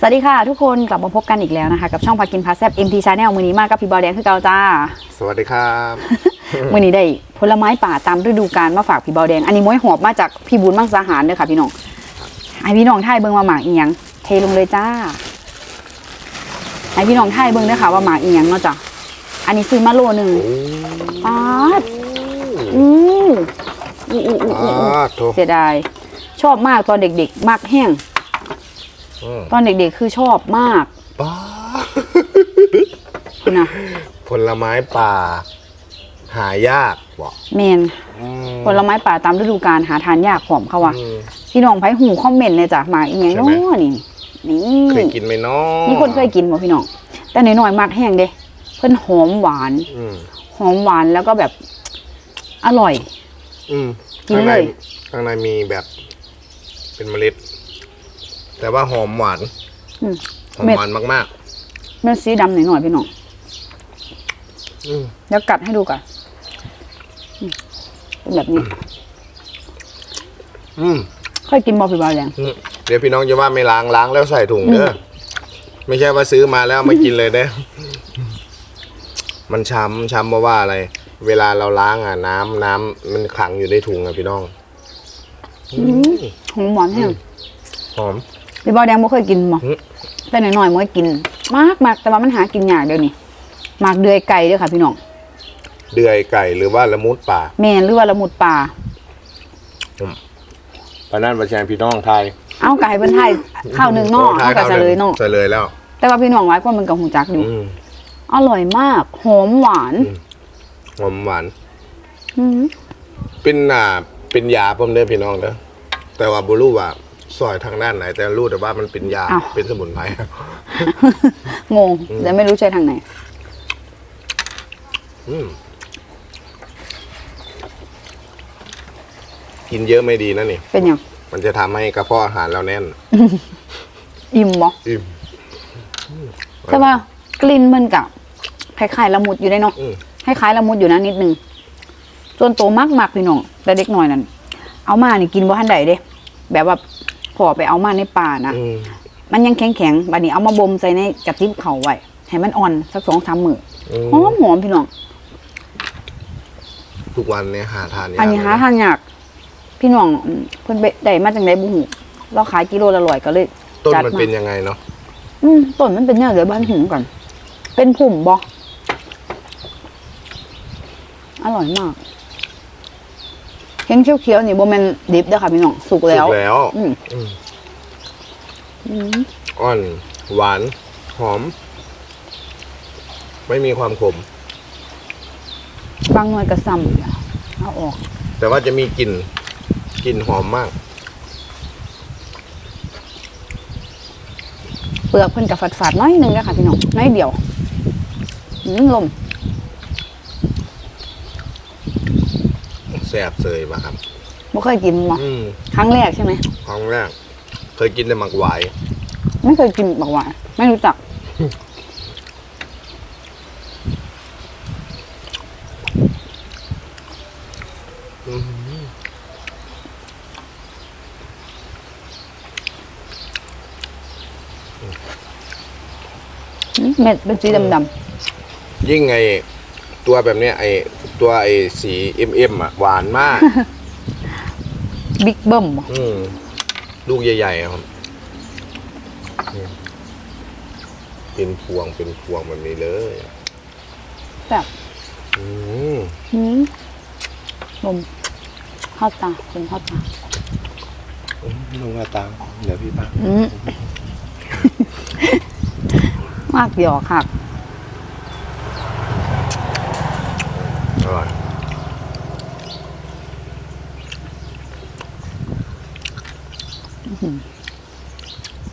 สวัสดีค่ะทุกคนกลับมาพบกันอีกแล้วนะคะ กับช่องพากินพาแซบ MT Channel มือนี้มากกับพี่บอลแดงคือเกาจ้า สวัสดีครับ มือนี้ได้ผลไม้ป่าตามฤดูกาลมาฝากพี่บอลแดง อันนี้ม้วยหอบมาจากพี่บุญมังสาหารเด้อค่ะพี่น้องไอพี่น้องท่ายเบิ่งว่าหมากอีหยังเทลงเลยจ้าไอพี่น้องท่ายเบิ่งเด้อค่ะว่าหมากอีหยังเนาะจ้ะอันนี้ซื้อมาโลหนึ่งป๊าดอู้อู้อู้อู้อ่อู้าโถเสียดายชอบมากตอนเด็ก ๆ มากแห้งอืม ตอนเด็กๆคือชอบมากป้านะผลไม้ป่า หายากบอกเมนผลไม้ป่าตามฤดูกาลหาทานยากผอมเขาว่าอืมพี่น้องไผหูคอมเมนต์เลยจ้ะหมากอีหยังใช่เนาไหมะนี่นี่เคยกินไหมเนาะมีคนเคยกินบ่พี่น้องแต่น้อยๆมากแห้งเด้เพิ่นหอมหวานอืมหอมหวานแล้วก็แบบอร่อย อืมกินข้างในเลยข้างในมีแบบ เป็นเมล็ด แต่ว่าหอมหวานอืม หอมเม็ดหวานมากเม็ดสีดำหน่อยๆพี่น้องๆอืมเดี๋ยวกัดให้ดูก่อนอืมเป็นแบบนี้อืมเคยกินบ่พี่บอลแดง อืมเดี๋ยวพี่น้องจะว่าไม่ล้างล้างแล้วใส่ถุงเด้ออไม่ใช่ว่าซื้อมาแล้วเอามากินเลยเด้อมันช้ำช้ำเพราะว่าอะไร เวลาเราล้างอะ น้ำน้ำมันขังอยู่ในถุงอะพี่น้อง อืมหอมหวานแห้งหอม พี่บอลแดงบ่เคยกินบ่อืมแต่น้อยๆมื้อกิน มากมากแต่ว่ามันหากินยากเดี๋ยวนี้หมากเดือยไก่เด้อค่ะพี่น้องเดือยไก่หรือว่าละมุดป่าแม่นหรือว่าละมุดป่าปานั่นประชาพี่น้องไทย เอาไก่เพิ่นไทยข้าวหนึ่งเนาะเอาไก่เฉลยเนาะเฉลยแล้ว แต่ว่าพี่น้องหลายคนมันก็หูจักอยู่อืมอร่อยมากหอมหวานหอมหวานอืมเป็นอ่าเป็นยาผมเด้อพี่น้องเด้อแต่ว่าบุรู้ว่า ซอยทางด้านไหน แต่รู้แต่ว่ามันเป็นยาเป็นสมุนไพร งงแต่ไม่รู้ใช่ทางไหน อืมกินเยอะไม่ดีนะนี่ เป็นหยังมันจะทำให้กระเพาะอาหารเราแน่นอิ่มบ่อิ่มแต่ว่ากลิ่นมันกับคล้ายๆละมุดอยู่ได้เนาะอืมคล้ายๆละมุดอยู่นะนิดนึงส่วนโตวมากๆพี่น้องแต่เด็กน้อยนั่นเอามานี่กินบ่ทันใดเด้ แบบว่า พอไปเอามาในป่านะอืมมันยังแข็งๆบัดนี้เอามาบ่มใส่ในกระติบเขาไว้ ให้มันอ่อนสักสองสามมื้ออืมหอมหอมๆพี่น้อง ทุกวันเนี่ยหาทานยากอันนี้หาทานยาก พี่น้องอืมเพิ่นไปได้มาจากไหนบุหูเราขายกิโลละร้อยก็เลย ต้นจัดมันมาเป็นยังไงเนาะอืมต้นมันเป็นแนวเดี๋ยวบ้านหิวก่อนเป็นผุ่มบออร่อยมาก เห็นเขียวๆนี่โบแมนดิบเด้อค่ะพี่น้องสุกแล้ว สุกแล้วอืมอืมอืมอ่อนหวาน หอม ไม่มีความขม บางหน่วยกระซำเอาออก แต่ว่าจะมีกลิ่นกลิ่นหอมมาก เปลือกเพิ่นกับฝาดๆน้อยหนึงเด้อค่ะพี่น้องน้อยเดียวอืมลม แสบเสยมาครับบ่เคยกินมาอืมครั้งแรกใช่ไหม ครั้งแรก เคยกินแต่หมักหวายไม่เคยกินบักหวานไม่รู้จัก อืมเม็ดเป็นสีดำยิ่งไอตัวแบบเนี้ยไอ ตัวไอสีเอ็มเอ็มอะหวานมากๆบิ๊กเบิ้มบ่อืมลูกใหญ่ๆอะครับอืมเป็นพวงเป็นพวงแบบนี้เลยแบบอืมอืมลมเข้าตาคนเข้าตาลุงมาตามเดี๋ยวพี่ป้า อืม มากหยอกค่ะ อร่อย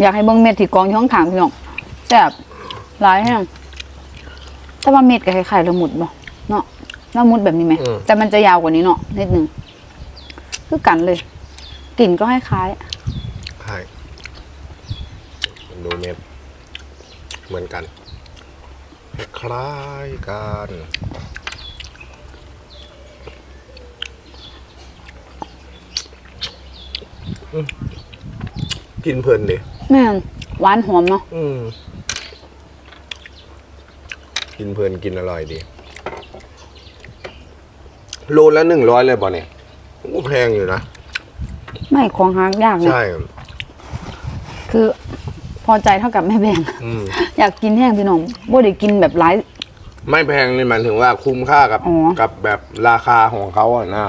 อยากให้เบิ่งเม็ดที่กองอยู่ข้างขางพี่น้องแซ่บหลายแห้งแต่ว่าเม็ดก็คล้ายๆละมุดบ่เนาะละมุดแบบนี้ไหมอืมแต่มันจะยาวกว่านี้เนาะนิดนึงคือกันเลยกลิ่นก็คล้ายใช่ดูเม็ดเหมือนกัน คล้ายกันอืม กินเพลินดิๆแม่นหวานหอมเนาะอืมกินเพลินกินอร่อยดี โลละหนึ่งร้อยเลยบ่เนี่ยโอ้แพงอยู่นะ ไม่ของหายากนะใช่ คือพอใจเท่ากับแม่แบ่งอืม อยากกินแห้งพี่น้องบ่ได้กินแบบหลาย ไม่แพงนี่หมายถึงว่าคุ้มค่ากับอ๋อ กับแบบราคาของเขาอะนะ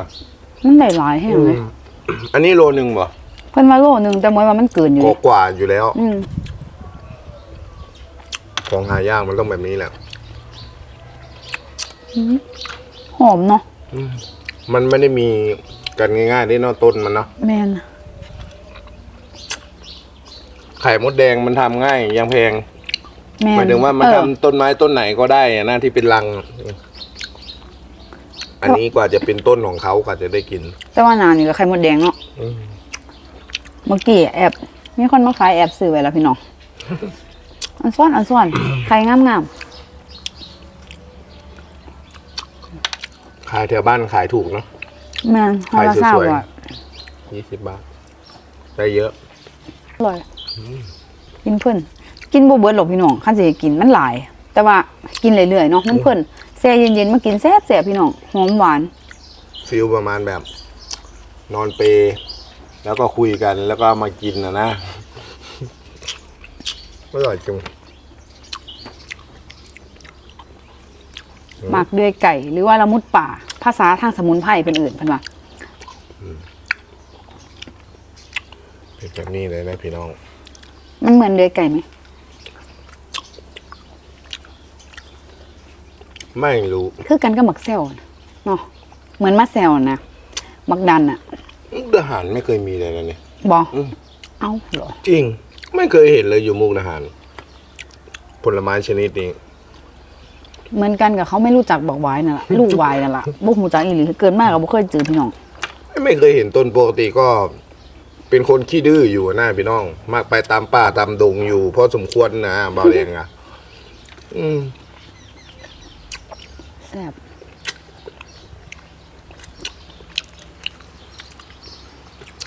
มันได้หลายแห้งเลย อันนี้โลหนึ่งบ่ เพิ่นว่าโลนึงแต่หมวยว่ามันเกินอยู่กดิกว่าอยู่แล้ว อืมของหายากมันต้องแบบนี้แหละหอมเนาะมันไม่ได้มีกันง่ายๆได้เนอะต้นมันเนาะแม่นไข่มดแดงมันทำง่ายยังแพงแม่นหมายถึงว่ามันเออทำต้นไม้ต้นไหนก็ได้อะนะที่เป็นรัง อันนี้กว่าจะเป็นต้นของเขากว่าจะได้กิน แต่ว่าหนานี่ก็ไข่มดแดงเนาะอืม เมื่อกี้แอบมีคนมาขายแอบซื้อไว้แล้วพี่น้อง อันซ่อนอันซ่อนไข่งามขายแถวบ้านขายถูกเนาะๆแม่นฮอลลาซาไข่สวยๆว่ะยี่สิบบาท ได้เยอะ อร่อย กินเพิ่น กินบ่เบิดหรอกพี่น้องคันสิให้กินมันหลาย แต่ว่ากินเรื่อยๆเนาะมันเพิ่นแซ่เย็นๆมากินแซ่บๆพี่น้องหอมหวาน ฟิลประมาณแบบ นอนเปร แล้วก็คุยกันแล้วก็มากินนะนะอร่อยจังหมักด้วยไก่ หรือว่าละมุดป่า ภาษาทางสมุนไพรเป็นอื่นเพิ่นว่าเป็นแบบนี้เลยนะพี่น้อง มันเหมือนด้วยไก่ไหม ไม่รู้ คือกันกับหมักแซวนะเนาะเหมือนมะแซวนะหมักดันอะ มุกดาหารไม่เคยมีเลยนะเนี่ย บออืม เอ้าเหรอจริง ไม่เคยเห็นเลยอยู่มุกดาหาร ผลไม้ชนิดนี้ เหมือนกันกับเขาไม่รู้จักบอกไว้นั่นแหละลูกวายนั่นแหละบ่หูจักอีหลีเกินมากกับบ่เคยเจอพี่น้อง ไม่เคยเห็นต้นปกติก็ เป็นคนขี้ดื้ออยู่นะพี่น้อง มากไปตามป่าตามดงอยู่เพราะสมควรนะเบาแรงอะ อืม แซ่บ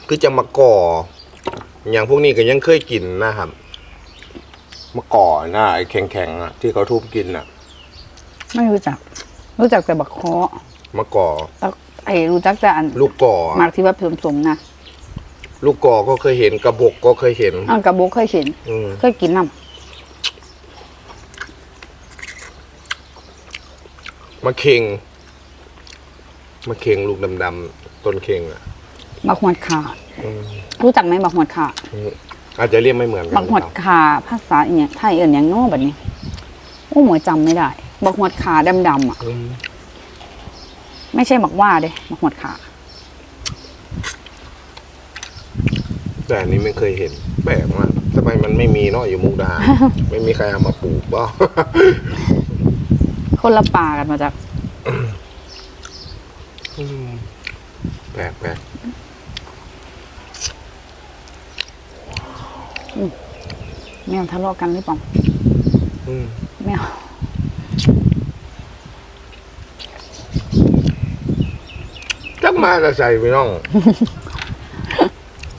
คือจะมาก่อ อย่างพวกนี้ก็ยังเคยกินนะครับมาก่อนะไอ้แข็งๆอะที่เขาทุบกินอะไม่รู้จัก รู้จักแต่บักเคาะมาก่อแต่ไอ้รู้จักแต่อันลูกก่อ หมากที่ว่าผสมสมๆนะลูกก่อก็เคยเห็นกระบอกก็เคยเห็น อะกับบกเคยเห็นอืมเคยกินน้มะเข็งมะเข็งลูกดำๆต้นเข็งอะำ บักหวดขาอืมรู้จักไหมบักหวดขาอืมอาจจะเรียกไม่เหมือนกับักหวดขาภาษาอีกอย่างไทยเอื่นอย่างโน้แบบนี้โอ้หมวยจำไม่ได้บักหวดขาดำๆอะ อืมไม่ใช่บักว่าเด้บักหวดขาแต่อันนี้ไม่เคยเห็นแปลกมากทำไมมันไม่มีเนาะอยู่มุกดาหาร ไม่มีใครเอามาปลูกเปล่าคนละป่ากันมาจาก แปลกแปลก แมวทะเลาะกันหรือเปล่าอืมแมวจักมาจะใส่พี่น้อง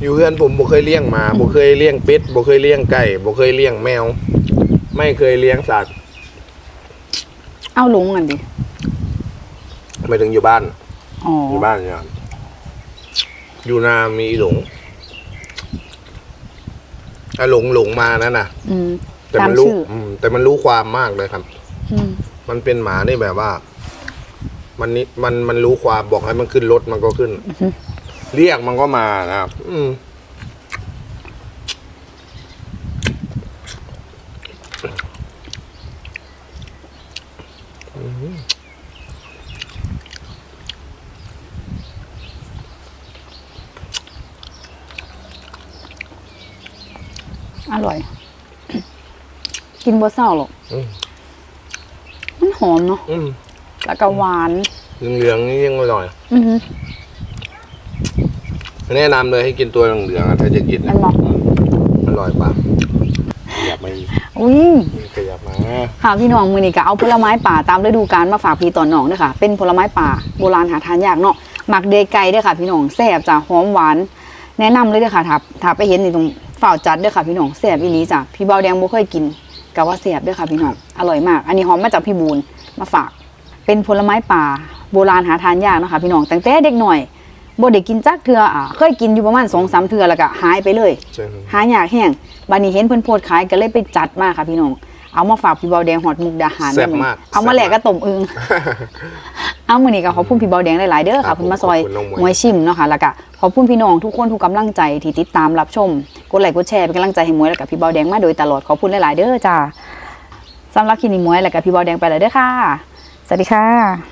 อยู่เพื่อนผมบ่เคยเลี้ยงหมาบ่เคยเลี้ยงเป็ดบ่เคยเลี้ยงไก่บ่เคยเลี้ยงแมว ไม่เคยเลี้ยงสัตว์เอาลุงกันดิไม่ถึงอยู่บ้านอ๋ออยู่บ้านเนี่ยอยู่นามีอีหลง อะหลงหลงมานั่นน่ะ อืม แต่ตามมันรู้ชื่ออื มแต่มันรู้ความมากเลยครับ อืม มันเป็นหมานี่แบบว่า มันนี่มันมันรู้ความบอกให้มันขึ้นรถมันก็ขึ้นเรียกมันก็มานะครับ อืม อืมอร่อย กินบัวเศร้าหรอกอืมมันหอมเนาะอืมแล้วก็หวาน เหลืองๆนี่ยังอร่อย อือหือ แนะนำเลยให้กินตัวเหลืองๆอะถ้าจะกินมันะนบอกอืมอร่อยปะขยับมาอีกอุ้ย ขยับมาค่ะพี่น้องมือนี้ก็เอาผลไม้ป่าตามฤดูกาลมาฝากพี่ตอนน้องด้วยค่ะ เป็นผลไม้ป่าโบราณหาทานยากเนาะหมักเดยไก่ด้วยค่ะ พี่น้องแซ่บจ้ะหอมหวาน แนะนำเลยเด้อค่ะถ้าถ้าไปเห็นนี่ตรง ฝ่าวจัดเด้อค่ะพี่น้องแซ่บอีหลีจ้ะพี่เบาแดงบ่เคยกินกะว่าแซ่บเด้อค่ะพี่น้องอร่อยมาก อันนี้หอมมาจากพี่บูนมาฝาก เป็นผลไม้ป่าโบราณหาทานยากเนาะคะพี่น้องตั้งแต่เด็กหน่อยบ่ได้กินจักเทืออะเคยกินอยู่ประมาณ2-3เทือแล้วก็หายไปเลย ใช่ครับหายากแห้งบัดนี้เห็นเพิ่นโพดขายก็เลยไปจัดมาค่ะพี่น้อง เอามาฝากพี่เบาแดงหอดมุกดาหารแซ่บมากเอามาแหลกกระต้มอึง เอามื้อนี้ก็ขอบคุณพี่เบาแดงหลายๆเด้อครัค่ะบเพิ่นมาซอยขอบคุณน้องหมวยมวยชิมเนาะค่ะแล้วก็ขอบคุณพี่น้องทุกคนทุกกำลังใจที่ติดตามรับชมกดไลค์กดแชร์เป็นกำลังใจให้มวยแล้วก็พี่เบาแดงมาโดยตลอดขอบคุณหลายๆเด้อจ้าสำหรับคลิปนี้มวยแล้วก็พี่เบาแดงไปแล้วเด้อค่ะสวัสดีค่ะ